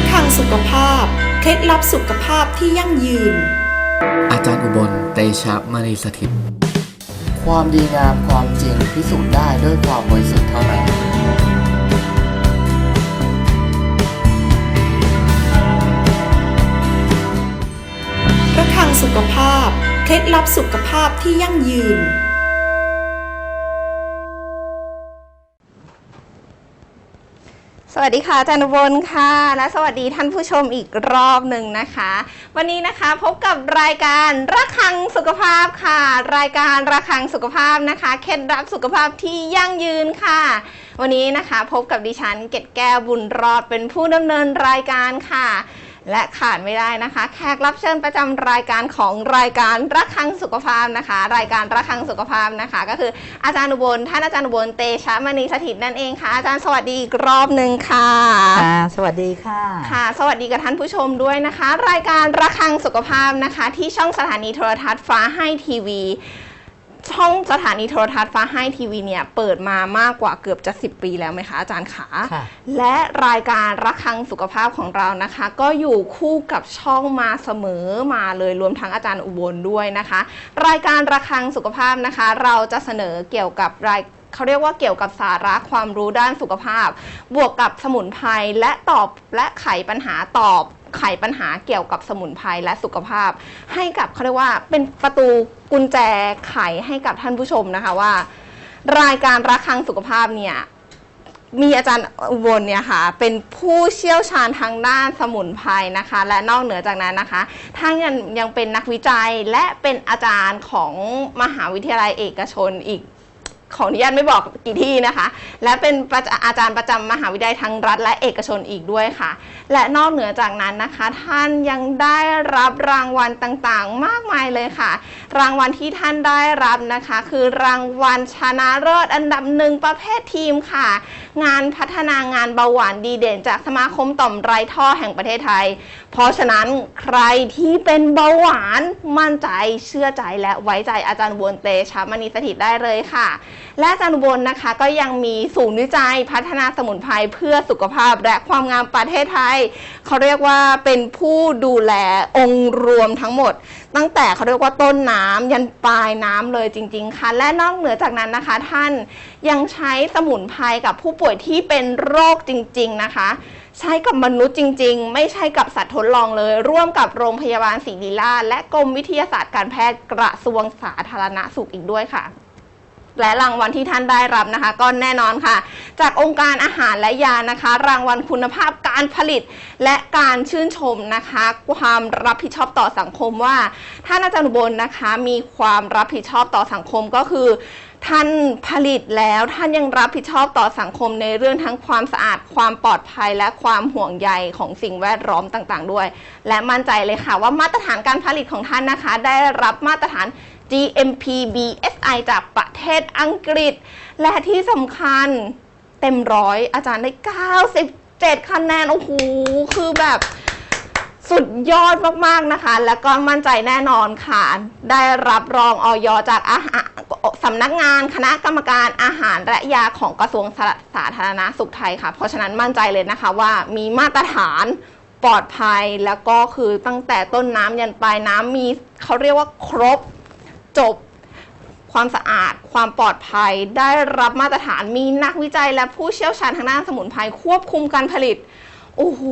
ระฆังสุขภาพ เคล็ดลับสุขภาพที่ยั่งยืน อาจารย์อุบลเตชะมณีสถิต ความดีงามความจริงพิสูจน์ได้ด้วยความบริสุทธิ์เท่านั้นระฆังสุขภาพ เคล็ดลับสุขภาพที่ยั่งยืน สวัสดีค่ะอาจารย์บลค่ะ และสวัสดีท่านผู้ชมอีกรอบหนึ่งนะคะ วันนี้นะคะพบกับรายการระคังสุขภาพค่ะ รายการระคังสุขภาพนะคะเคล็ดลับสุขภาพที่ยั่งยืนค่ะ วันนี้นะคะพบกับดิฉันเกตแก้วบุญรอดเป็นผู้ดำเนินรายการค่ะ และขาดไม่ได้นะคะ แขกรับเชิญประจำรายการของรายการระฆังสุขภาพนะคะ รายการระฆังสุขภาพนะคะ ก็คืออาจารย์อุบลท่านอาจารย์อุบลเตชะมณีสถิตนั่นเองค่ะ อาจารย์สวัสดีอีกรอบหนึ่งค่ะค่ะสวัสดีค่ะค่ะ สวัสดีกับท่านผู้ชมด้วยนะคะ รายการระฆังสุขภาพนะคะ ที่ช่องสถานีโทรทัศน์ฟ้าให้ทีวี ช่องสถานีโทรทัศน์ฟ้าให้ทีวีเนี่ยเปิดมามากกว่าเกือบจะ 10 ปีแล้วไหมคะอาจารย์ขา ค่ะและรายการระฆังสุขภาพของเรานะคะ ก็อยู่คู่กับช่องมาเสมอมาเลยรวมทั้งอาจารย์อุบลด้วยนะคะ รายการระฆังสุขภาพนะคะ เราจะเสนอเกี่ยวกับรายเขาเรียกว่าเกี่ยวกับสาระความรู้ด้านสุขภาพ บวกกับสมุนไพรและตอบและไขปัญหาตอบ ไขปัญหาเกี่ยวกับสมุนไพรและสุขภาพ ให้กับเขาเรียกว่าเป็นประตูกุญแจไขให้กับท่านผู้ชมนะคะว่า รายการระฆังสุขภาพเนี่ยมีอาจารย์อุบลเนี่ยค่ะเป็นผู้เชี่ยวชาญทางด้านสมุนไพรนะคะ และนอกเหนือจากนั้นนะคะท่านยังยังเป็นนักวิจัยและเป็นอาจารย์ของมหาวิทยาลัยเอกชนอีก ขออนุญาตไม่บอกกี่ที่นะคะ และเป็นปอาจารย์ประจำมหาวิทยาลัยทั้งรัฐและเอกชนอีกด้วยค่ะ และนอกเหนือจากนั้นนะคะ ท่านยังได้รับรางวัลต่างๆ มากมายเลยค่ะ รางวัลที่ท่านได้รับนะคะ คือรางวัลชนะเลิศอันดับหนึ่งประเภททีมค่ะ งานพัฒนางานเบาหวานดีเด่น จากสมาคมต่อมไรท่อแห่งประเทศไทย เพราะฉะนั้นใครที่เป็นเบาหวานมั่นใจเชื่อใจและไว้ใจอาจารย์วนเตชะมณีสถิตได้เลยค่ะ และอาจารย์อุบลนะคะ ก็ยังมีศูนย์วิจัยพัฒนาสมุนไพรเพื่อสุขภาพและความงามประเทศไทย เขาเรียกว่าเป็นผู้ดูแลองค์รวมทั้งหมด ตั้งแต่เขาเรียกว่าต้นน้ำยันปลายน้ำเลยจริง ๆ ค่ะ และนอกเหนือจากนั้นนะคะ ท่านยังใช้สมุนไพรกับผู้ป่วยที่เป็นโรคจริง ๆ นะคะใช้กับมนุษย์จริง ๆ ไม่ใช่กับสัตว์ทดลองเลย ร่วมกับโรงพยาบาลศิริราและกรมวิทยาศาสตร์การแพทย์กระทรวงสาธารณสุขอีกด้วยค่ะ และรางวัลที่ท่านได้รับนะคะ ก็แน่นอนค่ะ จากองค์การอาหารและยานะคะ รางวัลคุณภาพการผลิต และการชื่นชมนะคะ ความรับผิดชอบต่อสังคมว่า ท่านอาจารย์อุบลนะคะมีความรับผิดชอบต่อสังคมก็คือท่านผลิตแล้วท่านยังรับผิดชอบต่อสังคมในเรื่องทั้งความสะอาดความปลอดภัยและความห่วงใยของสิ่งแวดล้อมต่างๆ ด้วย และมั่นใจเลยค่ะว่ามาตรฐานการผลิตของท่านนะคะ ได้รับมาตรฐาน GMP BSI จากประเทศอังกฤษ และที่สำคัญเต็มร้อยอาจารย์ได้ 97 คะแนน โอ้โห คือแบบสุดยอดมากๆนะคะ แล้วก็มั่นใจแน่นอนค่ะ ได้รับรองออยจากอาหารสำนักงานคณะกรรมการอาหารและยาของกระทรวงสาสาธารณสุขไทยค่ะ เพราะฉะนั้นมั่นใจเลยนะคะว่ามีมาตรฐานปลอดภัยแล้วก็คือตั้งแต่ต้นน้ำยันปลายน้ำมีเขาเรียกว่าครบ จบ ความสะอาด ความปลอดภัย ได้รับมาตรฐานมีนักวิจัยและผู้เชี่ยวชาญทางด้านสมุนไพรควบคุมการผลิตโอ้โห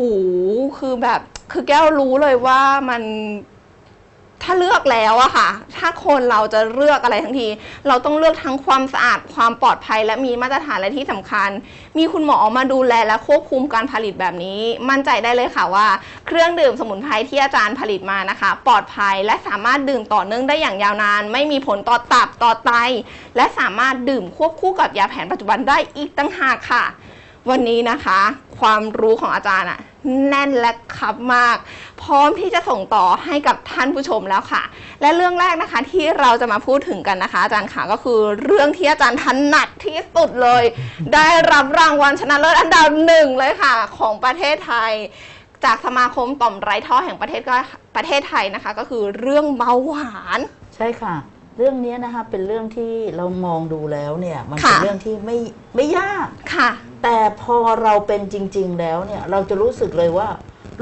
คือแบบคือแก้วรู้เลยว่ามัน ถ้าเลือกแล้วอะค่ะ ถ้าคนเราจะเลือกอะไรทั้งที เราต้องเลือกทั้งความสะอาด ความปลอดภัย และมีมาตรฐานและที่สำคัญ มีคุณหมอมาดูแลและควบคุมการผลิตแบบนี้ มั่นใจได้เลยค่ะว่า เครื่องดื่มสมุนไพรที่อาจารย์ผลิตมานะคะ ปลอดภัยและสามารถดื่มต่อเนื่องได้อย่างยาวนาน ไม่มีผลต่อตับต่อไต และสามารถดื่มควบคู่กับยาแผนปัจจุบันได้อีกตั้งหากค่ะ วันนี้นะคะ ความรู้ของอาจารย์อะ แน่นและครับมาก พร้อมที่จะส่งต่อให้กับท่านผู้ชมแล้วค่ะ และเรื่องแรกนะคะที่เราจะมาพูดถึงกันนะคะ อาจารย์ค่ะก็คือเรื่องที่อาจารย์ถนัดที่สุดเลย ได้รับรางวัลชนะเลิศอันดับหนึ่งเลยค่ะ ของประเทศไทย จากสมาคมต่อมไร้ท่อแห่งประเทศก็ประเทศไทยนะคะ ก็คือเรื่องเบาหวาน ใช่ค่ะ เรื่องนี้นะคะเป็นเรื่องที่เรามองดูแล้วเนี่ยมันค่ะเป็นเรื่องที่ไม่ไม่ยากค่ะ แต่พอเราเป็นจริง ๆ แล้วเนี่ยเราจะรู้สึกเลยว่า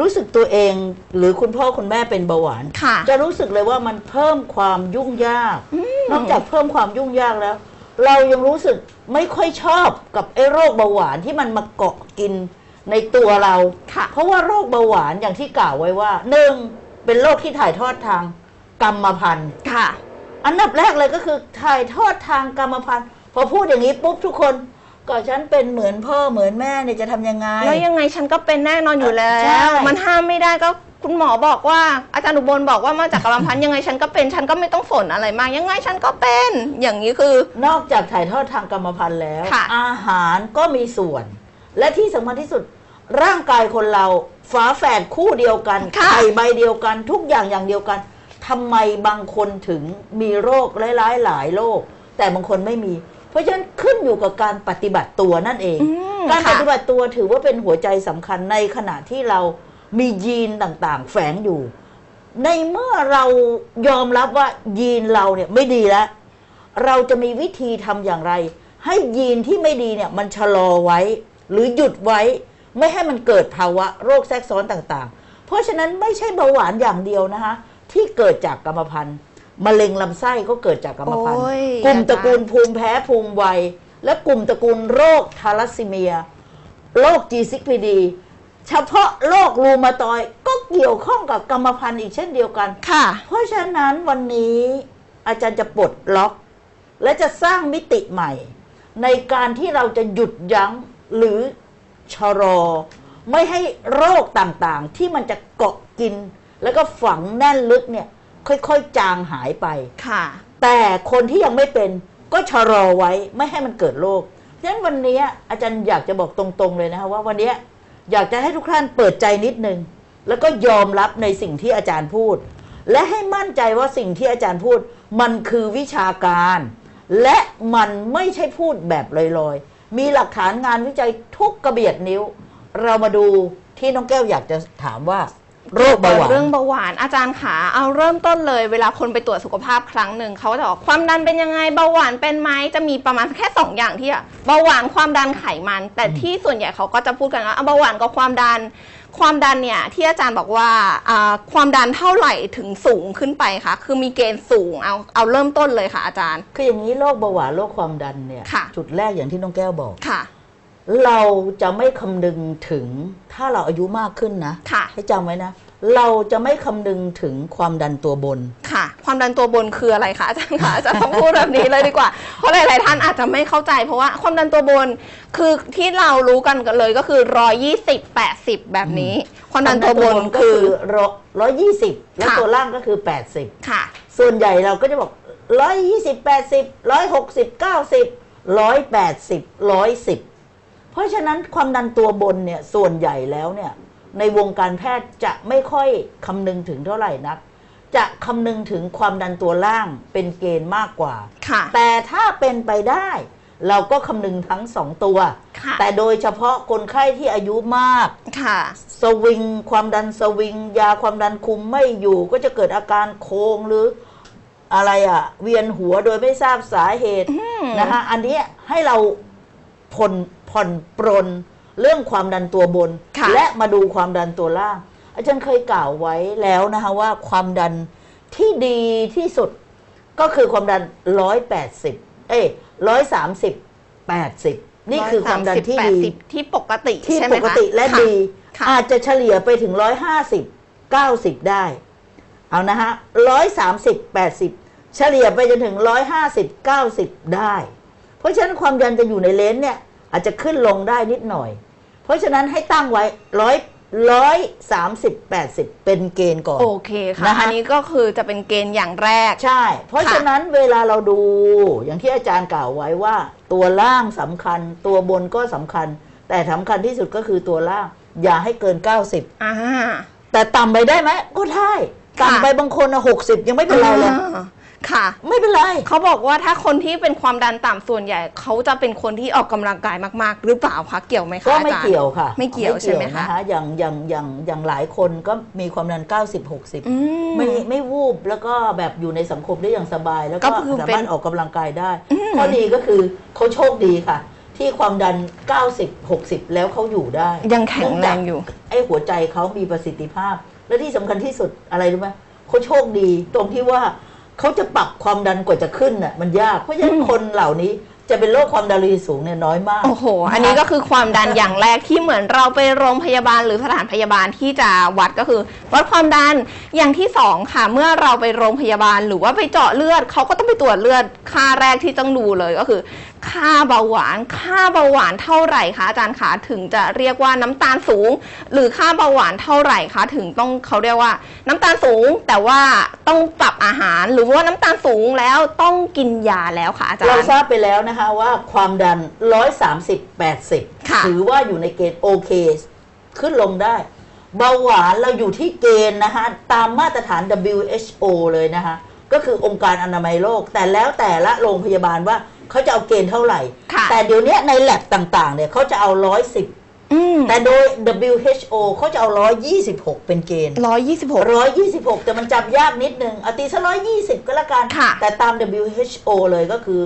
รู้สึกตัวเองหรือคุณพ่อคุณแม่เป็นเบาหวานค่ะจะรู้สึกเลยว่ามันเพิ่มความยุ่งยากนอกจากเพิ่มความยุ่งยากแล้ว เรายังรู้สึกไม่ค่อยชอบกับไอ้โรคเบาหวานที่มันมาเกาะกินในตัวเราค่ะเพราะว่าโรคเบาหวานอย่างที่กล่าวไว้ว่าหนึ่งเป็นโรคที่ถ่ายทอดทางกรรมพันธุ์ค่ะ อันดับแรกเลยก็คือถ่ายทอดทางกรรมพันธุ์พอพูดอย่างนี้ปุ๊บทุกคนก็ฉันเป็นเหมือนพ่อเหมือนแม่เนี่ยจะทำยังไง แล้วยังไงฉันก็เป็นแน่นอนอยู่แล้ใช่ ว มันห้ามไม่ได้ก็คุณหมอบอกว่าอาจารย์อุบลบอกว่ามาจากกรรมพันธุ์ยังไงฉันก็เป็น ฉันก็ไม่ต้องสนอะไรมาก ยังไงฉันก็เป็น อย่างนี้คือ นอกจากถ่ายทอดทางกรรมพันธุ์แล้ว ค่ะ อาหารก็มีส่วน และที่สำคัญที่สุด ร่างกายคนเราฝาแฝดคู่เดียวกันค่ะ ไข่ใบเดียวกันทุกอย่างอย่างเดียวกัน ทำไมบางคนถึงมีโรคหลายๆหลายโรคแต่บางคนไม่มี เพราะฉะนั้นขึ้นอยู่กับการปฏิบัติตัวนั่นเองอืมการปค่ะฏิบัติตัวถือว่าเป็นหัวใจสำคัญในขณะที่เรามียีนต่างๆ แฝงอยู่ ในเมื่อเรายอมรับว่ายีนเราเนี่ยไม่ดีแล้ว เราจะมีวิธีทำอย่างไร ให้ยีนที่ไม่ดีเนี่ยมันชะลอไว้ หรือหยุดไว้ ไม่ให้มันเกิดภาวะโรคแทรกซ้อนต่างๆ เพราะฉะนั้นไม่ใช่เบาหวานอย่างเดียวนะคะ ที่เกิดจากกรรมพันธุ์มะเร็งลำไส้ก็เกิดจากกรรมพันธุ์โอ้ยกลุ่มตระกูลอาจารย์ภูมิแพ้ภูมิไวและกลุ่มตระกูลโรคทาลัสซีเมีย โรคจีซิกพีดี เฉพาะโรครูมาตอยด์ก็เกี่ยวข้องกับกรรมพันธุ์อีกเช่นเดียวกัน ค่ะ เพราะฉะนั้นวันนี้อาจารย์จะปลดล็อก และจะสร้างมิติใหม่ ในการที่เราจะหยุดยั้งหรือชะลอไม่ให้โรคต่างๆ ที่มันจะเกาะกิน แล้วก็ฝังแน่นลึกเนี่ย ค่อยๆ จางหายไป ค่ะ แต่คนที่ยังไม่เป็นก็ชะลอไว้ไม่ให้มันเกิดโรคฉะนั้นวันนี้อาจารย์อยากจะบอกตรงๆเลยนะคะว่าวันนี้อยากจะให้ทุกท่านเปิดใจนิดนึง แล้วก็ยอมรับในสิ่งที่อาจารย์พูด และให้มั่นใจว่าสิ่งที่อาจารย์พูด มันคือวิชาการ และมันไม่ใช่พูดแบบลอยๆ มีหลักฐานงานวิจัยทุกกระเบียดนิ้ว เรามาดูที่น้องแก้วอยากจะถามว่า โรคเบาหวาน เรื่องเบาหวานอาจารย์ขาเอาเริ่มต้นเลยเวลาคนไปตรวจสุขภาพครั้งหนึ่งเขาก็จะบอกความดันเป็นยังไงเบาหวานเป็นไหมจะมีประมาณแค่สองอย่างที่อะเบาหวานความดันไขมัน แต่ที่ส่วนใหญ่เขาก็จะพูดกันว่าเอาเบาหวานกับความดัน ความดันเนี่ยที่อาจารย์บอกว่าอ่าความดันเท่าไหร่ถึงสูงขึ้นไปคะคือมีเกณฑ์สูงเอาเอาเริ่มต้นเลยค่ะอาจารย์ คืออย่างนี้โรคเบาหวานโรคความดันเนี่ยค่ะ จุดแรกอย่างที่น้องแก้วบอก ค่ะ เราจะไม่คำนึงถึงถ้าเราอายุมากขึ้นนะค่ะ ให้จำไว้นะ เราจะไม่คำนึงถึงความดันตัวบน ค่ะ ความดันตัวบนคืออะไรคะอาจารย์คะอาจารย์ต้องพูดแบบนี้เลยดีกว่า เพราะหลาย ๆ ท่านอาจจะไม่เข้าใจ เพราะว่าความดันตัวบนคือที่เรารู้กันกันเลยก็คือ120 80แบบนี้ ความดันตัวบนก็คือร้อยยี่สิบแล้วค่ะตัวล่างก็คือแปดสิบค่ะ ส่วนใหญ่เราก็จะบอกร้อยยี่สิบแปดสิบร้อยหกสิบเก้าสิบร้อยแปดสิบร้อยสิบ เพราะฉะนั้นความดันตัวบนเนี่ยส่วนใหญ่แล้วเนี่ยในวงการแพทย์จะไม่ค่อยคำนึงถึงเท่าไหร่นัก จะคำนึงถึงความดันตัวล่างเป็นเกณฑ์มากกว่า ค่ะ แต่ถ้าเป็นไปได้ เราก็คำนึงทั้งสองตัว ค่ะ แต่โดยเฉพาะคนไข้ที่อายุมาก ค่ะ สวิง ความดันสวิง ยาความดันคุมไม่อยู่ก็จะเกิดอาการโคงหรืออะไรอะเวียนหัวโดยไม่ทราบสาเหตุนะคะอันเนี้ยให้เราผ่อนผ่อนปรนเรื่องความดันตัวบนค่ะและมาดูความดันตัวล่าง อาจารย์เคยกล่าวไว้แล้วนะคะว่าความดันที่ดีที่สุดก็คือความดันร้อยแปดสิบเอ้ร้อยสามสิบแปดสิบนี่คือความดันที่ดี130ที่ปกติที่ใช่ไหมปคะกติและค่ดีค่ะอาจจะเฉลี่ยไปถึงร้อยห้าสิบเก้าสิบได้ เอานะฮะร้อยสามสิบแปดสิบเฉลี่ยไปจนถึงร้อยห้าสิบเก้าสิบได้ เพราะฉะนั้นความดันจะอยู่ในเลนส์เนี่ย อาจจะขึ้นลงได้นิดหน่อย เพราะฉะนั้นให้ตั้งไว้ร้อยร้อยสามสิบแปดสิบเป็นเกณฑ์ก่อน โอเคค่ะนะคะ อันนี้ก็คือจะเป็นเกณฑ์อย่างแรก ใช่ เพราะค่ะ ฉะนั้นเวลาเราดูอย่างที่อาจารย์กล่าวไว้ว่า ตัวล่างสำคัญ ตัวบนก็สำคัญ แต่สำคัญที่สุดก็คือตัวล่าง อย่าให้เกิน 90 อ่าแต่ต่ำไปได้ไหมก็ได้ค่ะต่ำไปบางคนหกสิบยังไม่เป็นไรเลย อ่า ค่ะ ไม่เป็นไร เขาบอกว่าถ้าคนที่เป็นความดันต่ำส่วนใหญ่ เขาจะเป็นคนที่ออกกำลังกายมากๆ หรือเปล่าคะเกี่ยวไหมคะก็ไม่อาจารเกี่ยวค่ะไม่เกี่ยวใช่ไหมคะ นอย่างอย่างอย่างอย่างหลายคนก็มีความดัน 90 60อืมไม่ไม่วูบแล้วก็แบบอยู่ในสังคมได้อย่างสบาย แล้วก็ก็คือสาเป็นมารถออกกำลังกายได้ข้อดีก็คือเขาโชคดีค่ะ ที่ความดัน 90 60 แล้วเขาอยู่ได้ยังแข็งแรงอยู่ ไออ้หัวใจเขามีประสิทธิภาพ และที่สำคัญที่สุดอะไรรู้ไหมเขาโชคดีตรงที่ว่า เขาจะปรับความดันกว่าจะขึ้นน่ะมันยาก เพราะฉะนั้นคนเหล่านี้จะเป็นโรคความดันโลหิตสูงเนี่ยน้อยมาก โอ้โห อันนี้ก็คือความดันอย่างแรกที่เหมือนเราไปโรงพยาบาลหรือสถานพยาบาลที่จะวัดก็คือ วัดความดันอย่างที่สองค่ะ เมื่อเราไปโรงพยาบาลหรือว่าไปเจาะเลือดเขาก็ต้องไปตรวจเลือดค่าแรกที่ต้องดูเลยก็คือค่าเบาหวาน ค่าเบาหวานเท่าไหร่คะอาจารย์คะถึงจะเรียกว่าน้ำตาลสูง หรือค่าเบาหวานเท่าไหร่คะถึงต้องเขาเรียกว่า น้ำตาลสูงแต่ว่าต้องปรับอาหารหรือว่าน้ำตาลสูงแล้วต้องกินยาแล้วค่ะอาจารเราย์ทราบไปแล้วนะคะว่าความดัน 130 80ค่ะถือว่าอยู่ในเกณฑ์โอเค ขึ้นลงได้เบาหวานเราอยู่ที่เกณฑ์นะคะตามมาตรฐาน WHO เลยนะคะก็คือองค์การอนามัยโลก แต่แล้วแต่ละโรงพยาบาลว่า เขาจะเอาเกณฑ์เท่าไหร่ ค่ะแต่เดี๋ยวนี้ในแลบต่างๆ เนี่ยเขาจะเอา110อืมแต่โดย WHO เขาจะเอา126เป็นเกณฑ์ร้อยยี่สิบหก126แต่มันจำยากนิดนึงเอาตีซะ120ก็แล้วกัน ค่ะ แต่ตาม WHO เลยก็คือ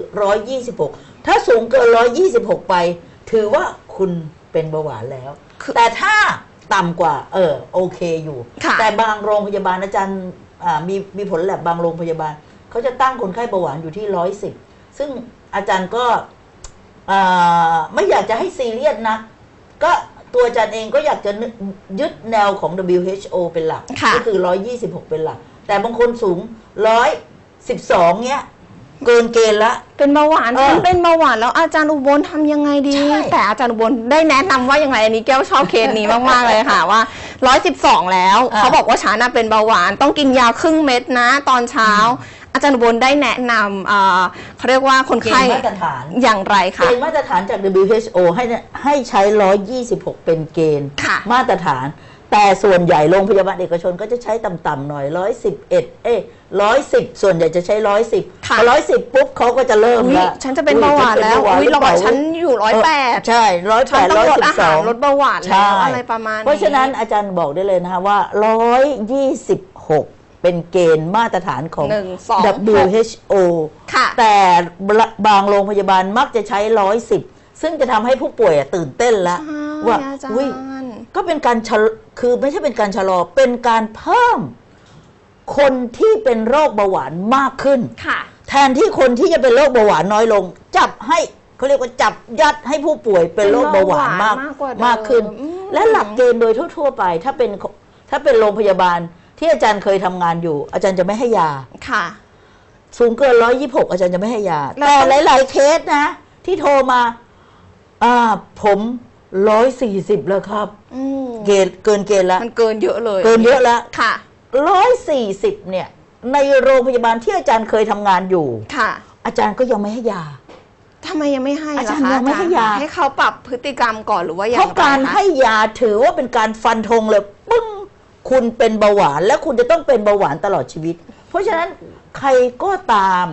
126ถ้าสูงเกิน126ไป ถือว่าคุณเป็นเบาหวานแล้วแต่ถ้าต่ำกว่า เออ โอเคอยู่ ค่ะแต่บางโรงพยาบาลอาจารย์อ่ามีมีผลแลบบางโรงพยาบาล เขาจะตั้งคนไข้เบาหวานอยู่ที่110 ซึ่งอาจารย์ก็อ่าไม่อยากจะให้ซีเรียสนะก็ตัวอาจารย์เองก็อยากจะนึกยึดแนวของ WHO เป็นหลักค่ะก็คือ 126 เป็นหลัก แต่บางคนสูง 112 เนี้ยเกินเกณฑ์ละ เป็นเบาหวานเออฉันเป็นเบาหวานแล้วอาจารย์อุบลทำยังไงดีใช่แต่อาจารย์อุบลได้แนะนำว่ายังไงอันนี้แก้วชอบเคสนี้มากๆเลยค่ะว่า112 แล้วอะเขาบอกว่าฉันน่ะเป็นเบาหวานต้องกินยาครึ่งเม็ดนะ ตอนเช้า อาจารย์อุบลได้แนะนำเอ่อเขาเรียกว่าคนเกไข้ณฑ์มาตรฐาน อย่างไรเกคะณฑ์มาตรฐานจาก WHO ให้เนี่ยให้ใช้ 126 เป็นเกณฑ์ค่ะ มาตรฐาน แต่ส่วนใหญ่โรงพยาบาลเอกชนก็จะใช้ต่ำๆหน่อย 111 เอ้110 ส่วนใหญ่จะใช้ 110ค่ะพอ110 ปุ๊บเขาก็จะเริ่มอุ๊ยละฉันจะเป็นเบาหวานแล้วฉัอุ้ยนจะเราเป็นบอกเบาหวานฉันอยู่ร้อยแปดใช่ร้อยแปฉันดต้องร้อยลดสิบอาสหาอรงลดเบาหวานใช่แล้วอะไรประมาณเพราะฉะนั้นอาจารย์บอกได้เลยนะคะว่า 126 เป็นเกณฑ์มาตรฐานของ หนึ่งสอง WHO ค่ะ แต่บางโรงพยาบาลมักจะใช้110ซึ่งจะทำให้ผู้ป่วยอะตื่นเต้นแล้วใช่ว่าอาจารอุ๊ยย์ ก็เป็นการชะลคือไม่ใช่เป็นการชะลอ เป็นการเพิ่มคนที่เป็นโรคเบาหวานมากขึ้น ค่ะ แทนที่คนที่จะเป็นโรคเบาหวานน้อยลง จับให้เขาเรียกว่าจับยัดให้ผู้ป่วยเป็นโรคเบาหวานมากเป็นเบาหวานมากกว่าเดิมมากขึ้น อืม และหลักเกณฑ์โดยทั่ว ๆ ไป ถ้าเป็นถ้าเป็นโรงพยาบาล ที่อาจารย์เคยทำงานอยู่ อาจารย์จะไม่ให้ยา ค่ะ สูงเกินร้อยยี่หกอาจารย์จะไม่ให้ยา แล้ว แต่ต้องหลาย ๆ เคสนะ ที่โทรมา อ่า ผมร้อยสี่สิบแล้วครับ อืมเกณฑ์เกินเกณฑ์ละ มันเกินเยอะเลยเกินเยอะแล้วค่ะ ร้อยสี่สิบเนี่ย ในโรงพยาบาลที่อาจารย์เคยทำงานอยู่ ค่ะอาจารย์ก็ยังไม่ให้ยา ทำไมยังไม่ให้อาล่ะจารย์คะยังไม่ให้ยา ให้เขาปรับพฤติกรรมก่อนหรือว่าอย่างเพราะไรการคะให้ยาถือว่าเป็นการฟันธงเลยปึ้ง คุณเป็นเบาหวานและคุณจะต้องเป็นเบาหวานตลอดชีวิต เพราะฉะนั้นใครก็ตาม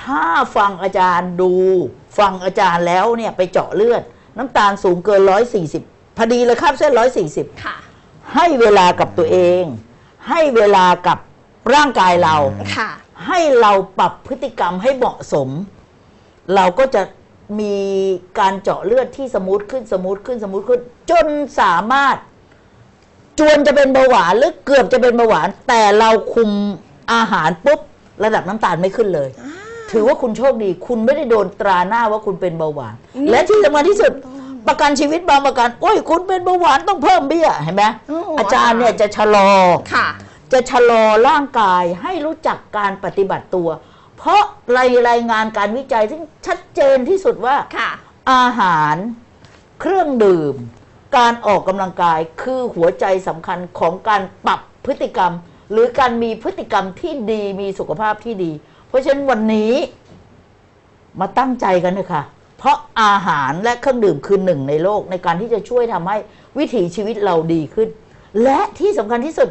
ถ้าฟังอาจารย์ดูฟังอาจารย์แล้วเนี่ยไปเจาะเลือด น้ำตาลสูงเกินร้อยสี่สิบพอดีเลยครับเส้นร้อยสี่สิบค่ะให้เวลากับตัวเอง ให้เวลากับร่างกายเราค่ะให้เราปรับพฤติกรรมให้เหมาะสม เราก็จะมีการเจาะเลือดที่สมูทขึ้นสมูทขึ้นสมูทขึ้น จนสามารถ จวนจะเป็นเบาหวานหรือเกือบจะเป็นเบาหวาน แต่เราคุมอาหารปุ๊บระดับน้ำตาลไม่ขึ้นเลย ถือว่าคุณโชคดี คุณไม่ได้โดนตราหน้าว่าคุณเป็นเบาหวานนี่และที่สำคัญที่สุด ประกันชีวิตบางประกันโอ้ยคุณเป็นเบาหวานต้องเพิ่มเบี้ยเห็นไหมโอ้โห อาจารย์เนี่ยจะชะลอ ค่ะ จะชะลอร่างกายให้รู้จักการปฏิบัติตัว เพราะรายรายงานการวิจัยที่ชัดเจนที่สุดว่า ค่ะ อาหาร เครื่องดื่ม การออกกำลังกายคือหัวใจสำคัญของการปรับพฤติกรรม หรือการมีพฤติกรรมที่ดีมีสุขภาพที่ดี เพราะฉะนั้นวันนี้มาตั้งใจกันเลยค่ะเพราะอาหารและเครื่องดื่มคือหนึ่งในโลกในการที่จะช่วยทำให้วิถีชีวิตเราดีขึ้น และที่สำคัญที่สุด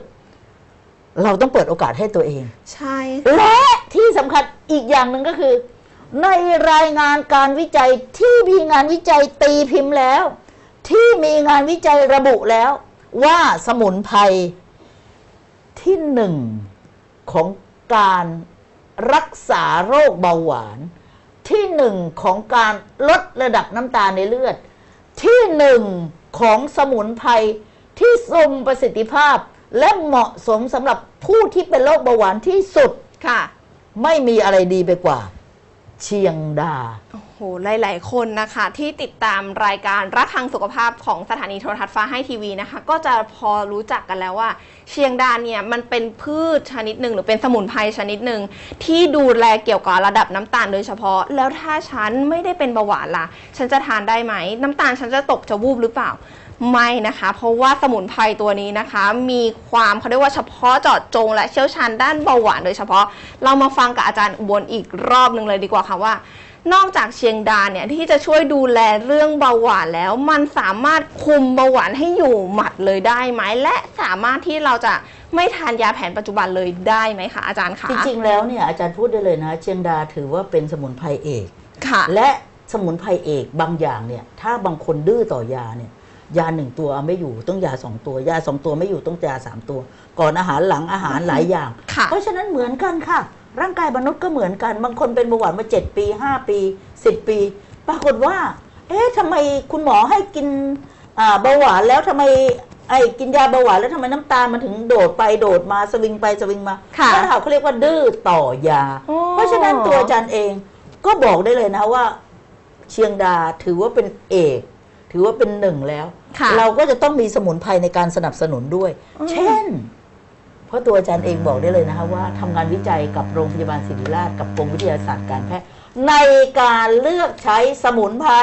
เราต้องเปิดโอกาสให้ตัวเอง ใช่ และที่สำคัญอีกอย่างหนึ่งก็คือ ในรายงานการวิจัยที่มีงานวิจัยตีพิมพ์แล้ว ที่มีงานวิจัยระบุแล้ว ว่าสมุนไพรที่หนึ่งของการรักษาโรคเบาหวาน ที่หนึ่งของการลดระดับน้ำตาลในเลือด ที่หนึ่งของสมุนไพรที่ทรงประสิทธิภาพ และเหมาะสมสำหรับผู้ที่เป็นโรคเบาหวานที่สุดค่ะ ไม่มีอะไรดีไปกว่า เชียงดา โอ้โห หลาย ๆ คนนะคะ ที่ติดตามรายการรักทางสุขภาพของสถานีโทรทัศน์ฟ้าให้ทีวีนะคะ ก็จะพอรู้จักกันแล้วว่า เชียงดาเนี่ยมันเป็นพืชชนิดหนึ่งหรือเป็นสมุนไพรชนิดหนึ่งที่ดูแลเกี่ยวกับระดับน้ำตาลโดยเฉพาะ แล้วถ้าฉันไม่ได้เป็นเบาหวานล่ะ ฉันจะทานได้ไหม น้ำตาลฉันจะตกจะวูบหรือเปล่า ไม่นะคะ เพราะว่าสมุนไพรตัวนี้นะคะ มีความเขาเรียกว่าเฉพาะเจาะจง และเชี่ยวชาญด้านเบาหวานโดยเฉพาะเรามาฟังกับอาจารย์อุบลอีกรอบหนึ่งเลยดีกว่าค่ะว่า นอกจากเชียงดาเนี่ยที่จะช่วยดูแลเรื่องเบาหวานแล้ว มันสามารถคุมเบาหวานให้อยู่หมัดเลยได้ไหมและสามารถที่เราจะไม่ทานยาแผนปัจจุบันเลยได้ไหมคะอาจารย์คะจริงๆแล้วเนี่ยอาจารย์พูดได้เลยนะ เชียงดาถือว่าเป็นสมุนไพรเอกค่ะ และสมุนไพรเอกบางอย่างเนี่ยถ้าบางคนดื้อต่อยาเนี่ย ยาหนึ่งตัวเอาไม่อยู่ต้องยาสองตัวยาสองตัวไม่อยู่ต้องยาสามตัว ก่อนอาหารหลังอาหารหลายอย่าง ค่ะ เพราะฉะนั้นเหมือนกันค่ะ ร่างกายมนุษย์ก็เหมือนกัน บางคนเป็นเบาหวานมาเจ็ดปีห้าปีสิบปี ปรากฏว่า เอ๊ะทำไมคุณหมอให้กินอ่าเบาหวานแล้วทำไมไอ้กินยาเบาหวานแล้วทำไมน้ำตาลมันถึงโดดไปโดดมาสวิงไปสวิงมาค่ะนั่นเขาเขาเรียกว่าดื้อต่อยาอ๋อเพราะฉะนั้นตัวอาจารย์เองก็บอกได้เลยนะว่า เชียงดาถือว่าเป็นเอก ถือว่าเป็นหนึ่งแล้ว ค่ะเราก็จะต้องมีสมุนไพรในการสนับสนุนด้วยอืมเช่น เพราะตัวอาจารย์เองบอกได้เลยนะคะว่าทำงานวิจัยกับโรงพยาบาลศิริราชกับกรมวิทยาศาสตร์การแพทย์ในการเลือกใช้สมุนไพร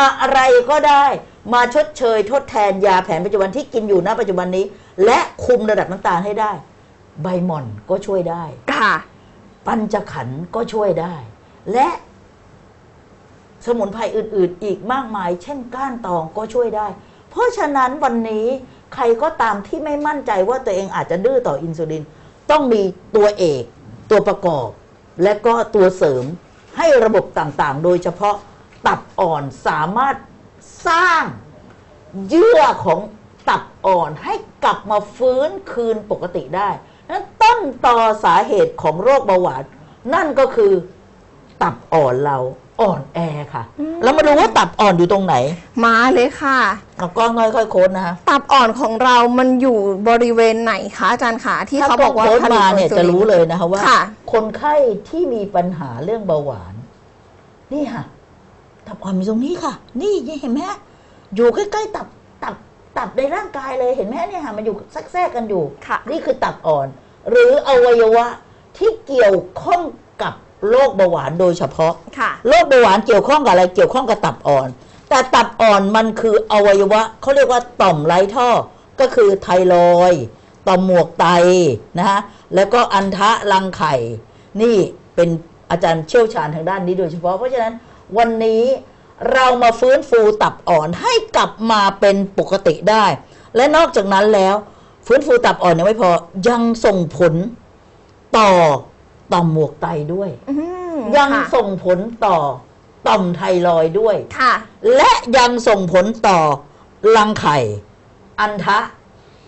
อะไรก็ได้ มาชดเชย ทดแทนยาแผนปัจจุบันที่กินอยู่ณปัจจุบันนี้ และคุมระดับน้ำตาลให้ได้ ใบหม่อนก็ช่วยได้ ค่ะ ปัญจขันธ์ก็ช่วยได้ และสมุนไพรอื่น ๆ อีกมากมาย เช่นก้านตองก็ช่วยได้ เพราะฉะนั้นวันนี้ใครก็ตามที่ไม่มั่นใจว่าตัวเองอาจจะดื้อต่ออินซูลิน ต้องมีตัวเอกตัวประกอบ และก็ตัวเสริมให้ระบบต่างๆ โดยเฉพาะตับอ่อนสามารถสร้างเยื่อของตับอ่อนให้กลับมาฟื้นคืนปกติได้นั้นต้นต่อสาเหตุของโรคเบาหวานนั่นก็คือตับอ่อนเรา อ่อนแอค่ะเรามาดูว่าตับอ่อนอยู่ตรงไหน มาเลยค่ะเอากล้องน้อยค่อยโค้ดนะคะตับอ่อนของเรามันอยู่บริเวณไหนคะอาจารย์คะที่เขาบอกว่าถ้ล้งโค้ดผลิตมาเนี่ยอิจะซูลิรู้เลยนะคะว่าค่ะคนไข้ที่มีปัญหาเรื่องเบาหวาน นี่ค่ะ ตับอ่อนมีตรงนี้ค่ะ นี่เห็นไหมฮะอยู่ใกล้ๆตับตับตับในร่างกายเลยเห็นไหมเนี่ยค่ะมันอยู่แทรกๆกันอยู่ค่ะนี่คือตับอ่อน หรืออวัยวะที่เกี่ยวข้องกับ โรคเบาหวานโดยเฉพาะค่ะโรคเบาหวานเกี่ยวข้องกับอะไรเกี่ยวข้องกับตับอ่อน แต่ตับอ่อนมันคืออวัยวะเขาเรียกว่าต่อมไร้ท่อ ก็คือไทรอยด์ต่อมหมวกไตนะฮะแล้วก็อันทะรังไข่ นี่เป็นอาจารย์เชี่ยวชาญทางด้านนี้โดยเฉพาะ เพราะฉะนั้นวันนี้เรามาฟื้นฟูตับอ่อนให้กลับมาเป็นปกติได้ และนอกจากนั้นแล้ว ฟื้นฟูตับอ่อนยังไม่พอยังส่งผลต่อ ต่อมหมวกไตด้วย อืมยังค่ะส่งผลต่อต่อมไทรอยด์ด้วย ค่ะ และยังส่งผลต่อรังไข่ อันทะ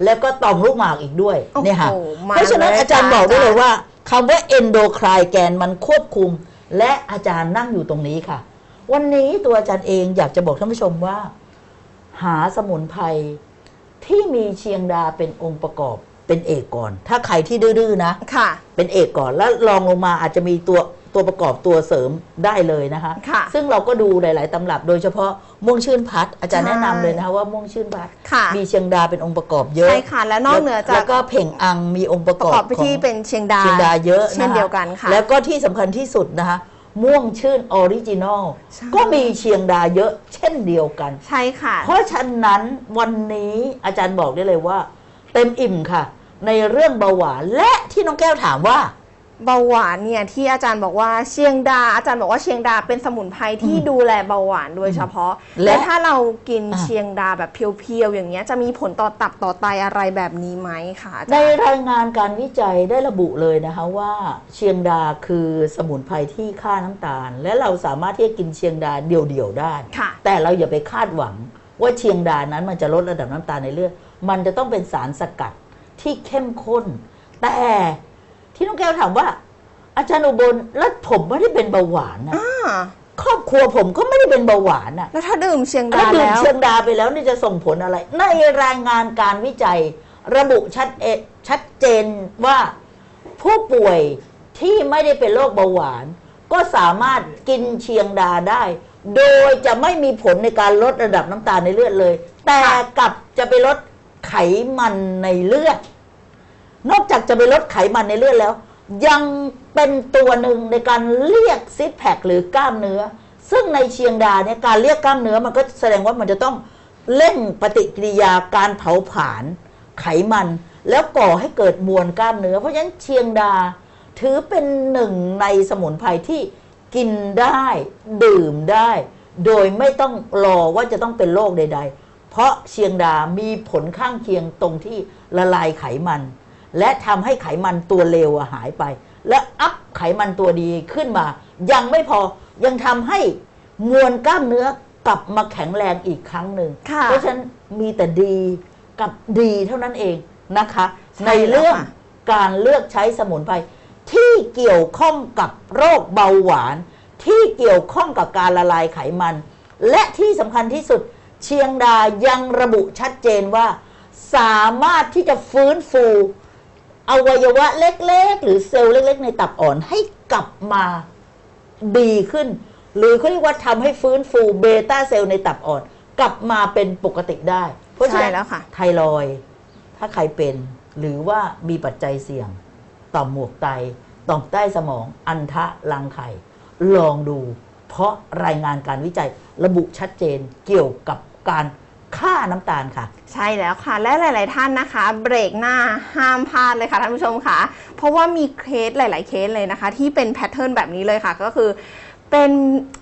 แล้วก็ต่อมลูกหมากอีกด้วยโอ้โหเนี่ยค่ะมาเพราะฉะนั้นเลยอาจารย์ค่ะบอกได้เลยอาจารย์ว่าคำว่าเอนโดไครแกนมันควบคุม และอาจารย์นั่งอยู่ตรงนี้ค่ะ วันนี้ตัวอาจารย์เองอยากจะบอกท่านผู้ชมว่า หาสมุนไพรที่มีเชียงดาเป็นองค์ประกอบ เป็นเอกก่อน ถ้าใครที่ดื้อๆนะค่ะ เป็นเอกก่อนแล้วลองลงมาอาจจะมีตัวตัวประกอบตัวเสริมได้เลยนะคะ ค่ะซึ่งเราก็ดูหลาย ๆตำรับโดยเฉพาะม่วงชื่นพัด อาจารย์ใช่ แนะนำเลยนะคะว่าม่วงชื่นพัด ค่ะมีเชียงดาเป็นองค์ประกอบเยอะใช่ค่ะและนอกเหนือจากแล้วก็เพ่งอังมีองค์ประปกระอบกอบไปของที่เป็นเชียงดาเชียงดาเยอะเช่นเดียวกันค่ะ แล้วก็ที่สำคัญที่สุดนะคะ ม่วงชื่นออริจินอลใช่ ก็มีเชียงดาเยอะเช่นเดียวกัน ใช่ค่ะ เพราะฉะนั้นวันนี้อาจารย์บอกได้เลยว่า เต็มอิ่มค่ะ ในเรื่องเบาหวานและที่น้องแก้วถามว่า เบาหวานเนี่ยที่อาจารย์บอกว่าเชียงดา อาจารย์บอกว่าเชียงดาเป็นสมุนไพรที่ดูแลเบาหวานโดยเฉพาะ และและถ้าเรากินอะเชียงดาแบบเพียวๆอย่างเงี้ยจะมีผลต่อตับต่อไตอะไรแบบนี้ไหมคะอาจารย์ในรายงานการวิจัยได้ระบุเลยนะคะว่าเชียงดาคือสมุนไพรที่ฆ่าน้ำตาล และเราสามารถที่จะกินเชียงดาเดี่ยวๆได้ค่ะแต่เราอย่าไปคาดหวังว่าเชียงดานั้นมันจะลดระดับน้ำตาลในเลือดมันจะต้องเป็นสารสกัด ที่เข้มข้น แต่ที่น้องแก้วถามว่า อาจารย์อุบลแล้วผมไม่ได้เป็นเบาหวานนะอ่าครอบครัวผมก็ไม่ได้เป็นเบาหวานอะแล้วถ้าดื่มเชียงถ้าดาดื่มแล้วเชียงดาไปแล้วนี่จะส่งผลอะไร ในรายงานการวิจัย ระบุชัดเอชัดเจนว่า ผู้ป่วยที่ไม่ได้เป็นโรคเบาหวาน ก็สามารถกินเชียงดาได้ โดยจะไม่มีผลในการลดระดับน้ำตาลในเลือดเลย แต่กลับจะไปลด ไขมันในเลือด นอกจากจะไปลดไขมันในเลือดแล้ว ยังเป็นตัวหนึ่งในการเรียกซิทแพคหรือกล้ามเนื้อ ซึ่งในเชียงดาเนี่ยการเรียกกล้ามเนื้อมันก็แสดงว่ามันจะต้องเร่งปฏิกิริยาการเผาผลาญไขมัน แล้วก่อให้เกิดมวลกล้ามเนื้อ เพราะฉะนั้นเชียงดาถือเป็นหนึ่งในสมุนไพรที่กินได้ ดื่มได้ โดยไม่ต้องรอว่าจะต้องเป็นโรคใด ๆ เพราะเชียงดามีผลข้างเคียงตรงที่ละลายไขมัน และทำให้ไขมันตัวเลวอะหายไป และอัพไขมันตัวดีขึ้นมา ยังไม่พอยังทำให้มวลกล้ามเนื้อกลับมาแข็งแรงอีกครั้งหนึ่งค่ะเพราะฉะนั้นมีแต่ดีกับดีเท่านั้นเองนะคะใช่ในเรื่องแล้วค่ะการเลือกใช้สมุนไพรที่เกี่ยวข้องกับโรคเบาหวาน ที่เกี่ยวข้องกับการละลายไขมัน และที่สำคัญที่สุด เชียงดายังระบุชัดเจนว่า สามารถที่จะฟื้นฟูอวัยวะเล็ก ๆ หรือเซลล์เล็ก ๆ ในตับอ่อนให้กลับมาดีขึ้น หรือเขาเรียกว่าทำให้ฟื้นฟูเบต้าเซลล์ในตับอ่อน กลับมาเป็นปกติได้ เพราะฉะใช่นั้นแล้วค่ะไทรอยด์ถ้าใครเป็น หรือว่ามีปัจจัยเสี่ยง ต่อมหมวกไต ต่อมใต้สมอง อันทะรังไข่ลองดู เพราะรายงานการวิจัยระบุชัดเจนเกี่ยวกับ การฆ่าน้ำตาลค่ะ ใช่แล้วค่ะ และหลาย ๆ ท่านนะคะ เบรกหน้าห้ามพลาดเลยค่ะท่านผู้ชมค่ะ เพราะว่ามีเคสหลาย ๆ เคสเลยนะคะ ที่เป็นแพทเทิร์นแบบนี้เลยค่ะ ก็คือ เป็น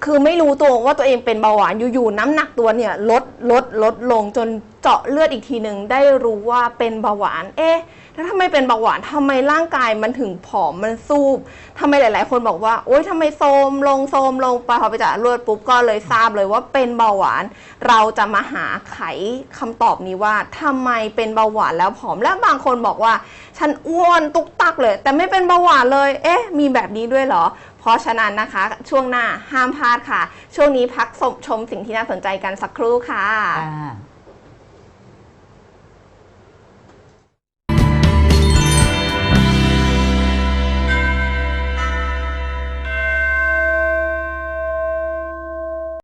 คือไม่รู้ตัวว่าตัวเองเป็นเบาหวานอยู่ๆน้ำหนักตัวเนี่ยลดลดลดลงจนเจาะเลือดอีกทีหนึ่งได้รู้ว่าเป็นเบาหวาน เอ๊ะแล้วทำไมเป็นเบาหวานทำไมร่างกายมันถึงผอมมันซูบทำไมหลาย ๆ คนบอกว่าโอ๊ยทำไมโทรมลงโทรมลงไปพอไปจ่ายเลือดปุ๊บก็เลยทราบเลยว่าเป็นเบาหวาน เราจะมาหาไขคำตอบนี้ว่าทำไมเป็นเบาหวานแล้วผอมและบางคนบอกว่า ฉันอ้วนตุกตักเลย แต่ไม่เป็นเบาหวานเลย เอ๊ะ มีแบบนี้ด้วยเหรอ เพราะฉะนั้นนะคะ ช่วงหน้าห้ามพลาดค่ะ ช่วงนี้พักชมสิ่งที่น่าสนใจกันสักครู่ค่ะ